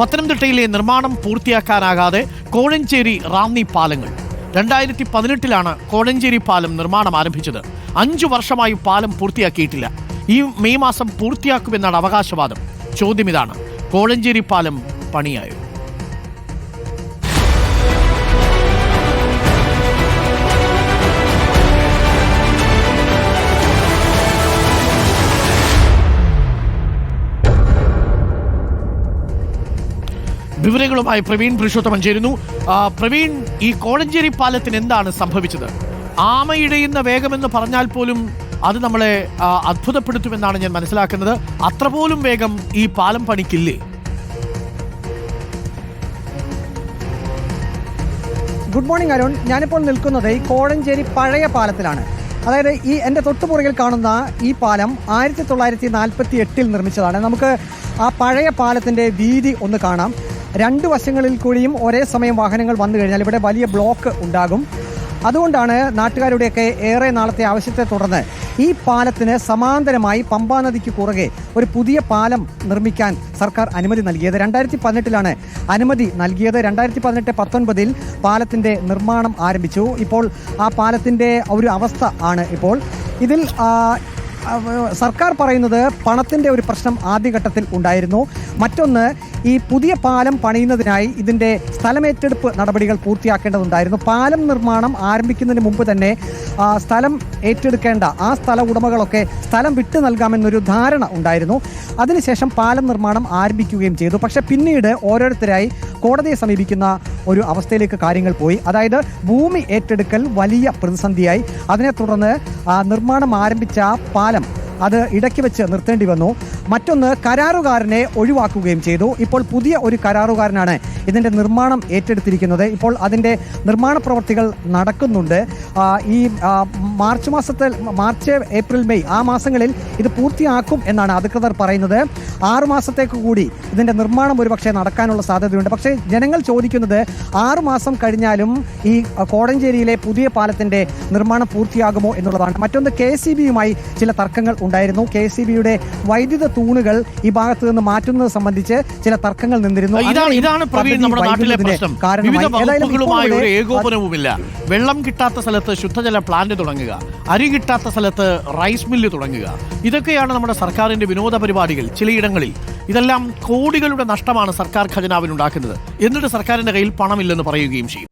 പത്തനംതിട്ടയിലെ നിർമ്മാണം പൂർത്തിയാക്കാനാകാതെ കോഴഞ്ചേരി റാന്നി പാലങ്ങൾ. രണ്ടായിരത്തി പതിനെട്ടിലാണ് കോഴഞ്ചേരി പാലം നിർമ്മാണം ആരംഭിച്ചത്. അഞ്ചു വർഷമായി പാലം പൂർത്തിയാക്കിയിട്ടില്ല. ഈ മെയ് മാസം പൂർത്തിയാക്കുമെന്നാണ് അവകാശവാദം. ചോദ്യം ഇതാണ് കോഴഞ്ചേരി പാലം പണിയായോ? വിവരങ്ങളുമായി പ്രവീൺ പുരുഷോത്തമൻ ചേരുന്നു. പ്രവീൺ ഈ കോഴഞ്ചേരി പാലത്തിന് എന്താണ് സംഭവിച്ചത്? ആമയിടയുന്ന വേഗമെന്ന് പറഞ്ഞാൽ പോലും അത് നമ്മളെ അത്ഭുതപ്പെടുത്തുമെന്നാണ് ഞാൻ മനസ്സിലാക്കുന്നത്. അത്ര പോലും വേഗം ഈ പാലം പണിക്കില്ലേ? ഗുഡ് മോർണിംഗ് അരുൺ ഞാനിപ്പോൾ നിൽക്കുന്നത് ഈ കോഴഞ്ചേരി പഴയ പാലത്തിലാണ്. അതായത് ഈ എന്റെ തൊട്ടുപുറകിൽ കാണുന്ന ഈ പാലം ആയിരത്തി തൊള്ളായിരത്തി നാൽപ്പത്തി എട്ടിൽ നിർമ്മിച്ചതാണ്. നമുക്ക് ആ പഴയ പാലത്തിന്റെ വീതി ഒന്ന് കാണാം. രണ്ട് വശങ്ങളിൽ കൂടിയും ഒരേ സമയം വാഹനങ്ങൾ വന്നു കഴിഞ്ഞാൽ ഇവിടെ വലിയ ബ്ലോക്ക് ഉണ്ടാകും. അതുകൊണ്ടാണ് നാട്ടുകാരുടെയൊക്കെ ഏറെ നാളത്തെ ആവശ്യത്തെ തുടർന്ന് ഈ പാലത്തിന് സമാന്തരമായി പമ്പാനദിക്ക് നദിക്ക് ഒരു പുതിയ പാലം നിർമ്മിക്കാൻ സർക്കാർ അനുമതി നൽകിയത്. രണ്ടായിരത്തി പതിനെട്ടിലാണ് അനുമതി നൽകിയത്. രണ്ടായിരത്തി പതിനെട്ട് പത്തൊൻപതിൽ പാലത്തിന്റെ നിർമ്മാണം ആരംഭിച്ചു. ഇപ്പോൾ ആ പാലത്തിന്റെ ഒരു അവസ്ഥ ആണ് ഇപ്പോൾ. ഇതിൽ സർക്കാർ പറയുന്നത് പണത്തിന്റെ ഒരു പ്രശ്നം ആദ്യഘട്ടത്തിൽ ഉണ്ടായിരുന്നു. മറ്റൊന്ന് ഈ പുതിയ പാലം പണിയുന്നതിനായി ഇതിന്റെ സ്ഥലമേറ്റെടുപ്പ് നടപടികൾ പൂർത്തിയാക്കേണ്ടതുണ്ടായിരുന്നു. പാലം നിർമ്മാണം ആരംഭിക്കുന്നതിന് മുമ്പ് തന്നെ സ്ഥലം ഏറ്റെടുക്കേണ്ട ആ സ്ഥല ഉടമകളൊക്കെ സ്ഥലം വിട്ടു നൽകാമെന്നൊരു ധാരണ ഉണ്ടായിരുന്നു. അതിനുശേഷം പാലം നിർമ്മാണം ആരംഭിക്കുകയും ചെയ്തു. പക്ഷേ പിന്നീട് ഓരോരുത്തരായി കോടതിയെ സമീപിക്കുന്ന ഒരു അവസ്ഥയിലേക്ക് കാര്യങ്ങൾ പോയി. അതായത് ഭൂമി ഏറ്റെടുക്കൽ വലിയ പ്രതിസന്ധിയായി. അതിനെ തുടർന്ന് നിർമ്മാണം ആരംഭിച്ച പാലം അത് ഇടയ്ക്ക് വെച്ച് നിർത്തേണ്ടി വന്നു. മറ്റൊന്ന് കരാറുകാരനെ ഒഴിവാക്കുകയും ചെയ്തു. ഇപ്പോൾ പുതിയ ഒരു കരാറുകാരനാണ് ഇതിന്റെ നിർമ്മാണം ഏറ്റെടുത്തിരിക്കുന്നത്. ഇപ്പോൾ അതിന്റെ നിർമ്മാണ പ്രവർത്തികൾ നടക്കുന്നുണ്ട്. ഈ മാർച്ച് മാസത്തിൽ മാർച്ച് ഏപ്രിൽ മെയ് ആ മാസങ്ങളിൽ ഇത് പൂർത്തിയാക്കും എന്നാണ് അധികൃതർ പറയുന്നത്. ആറു മാസത്തേക്ക് കൂടി ഇതിന്റെ നിർമ്മാണം ഒരുപക്ഷെ നടക്കാനുള്ള സാധ്യതയുണ്ട്. പക്ഷേ ജനങ്ങൾ ചോദിക്കുന്നത് ആറു മാസം കഴിഞ്ഞാലും ഈ കോടഞ്ചേരിയിലെ പുതിയ പാലത്തിന്റെ നിർമ്മാണം പൂർത്തിയാകുമോ എന്നുള്ളതാണ്. മറ്റൊന്ന് കെ സി ബിയുമായി ചില തർക്കങ്ങൾ ഉണ്ടായിരുന്നു. കെ സി ബിയുടെ വൈദ്യുത തൂണുകൾ ഈ ഭാഗത്ത് നിന്ന് മാറ്റുന്നത് സംബന്ധിച്ച് ചില തർക്കങ്ങൾ നിന്നിരുന്നു. ഇതാണ് ഇതാണ് പ്രവീൺ നമ്മുടെ നാട്ടിലെ പ്രശ്നം. വിവിധ വകുപ്പുകളുമായി ഒരു ഏകോപനവുമില്ല. വെള്ളം കിട്ടാത്ത സ്ഥലത്ത് ശുദ്ധജല പ്ലാന്റ് തുടങ്ങുക. അരി കിട്ടാത്ത സ്ഥലത്ത് റൈസ് മില്ല് തുടങ്ങുക. ഇതൊക്കെയാണ് നമ്മുടെ സർക്കാരിന്റെ വിനോദ പരിപാടികൾ ചിലയിടങ്ങളിൽ. ഇതെല്ലാം കോടികളുടെ നഷ്ടമാണ് സർക്കാർ ഖജനാവിനുണ്ടാക്കുന്നത്. എന്നിട്ട് സർക്കാരിന്റെ കയ്യിൽ പണമില്ലെന്ന് പറയുകയും ചെയ്യും.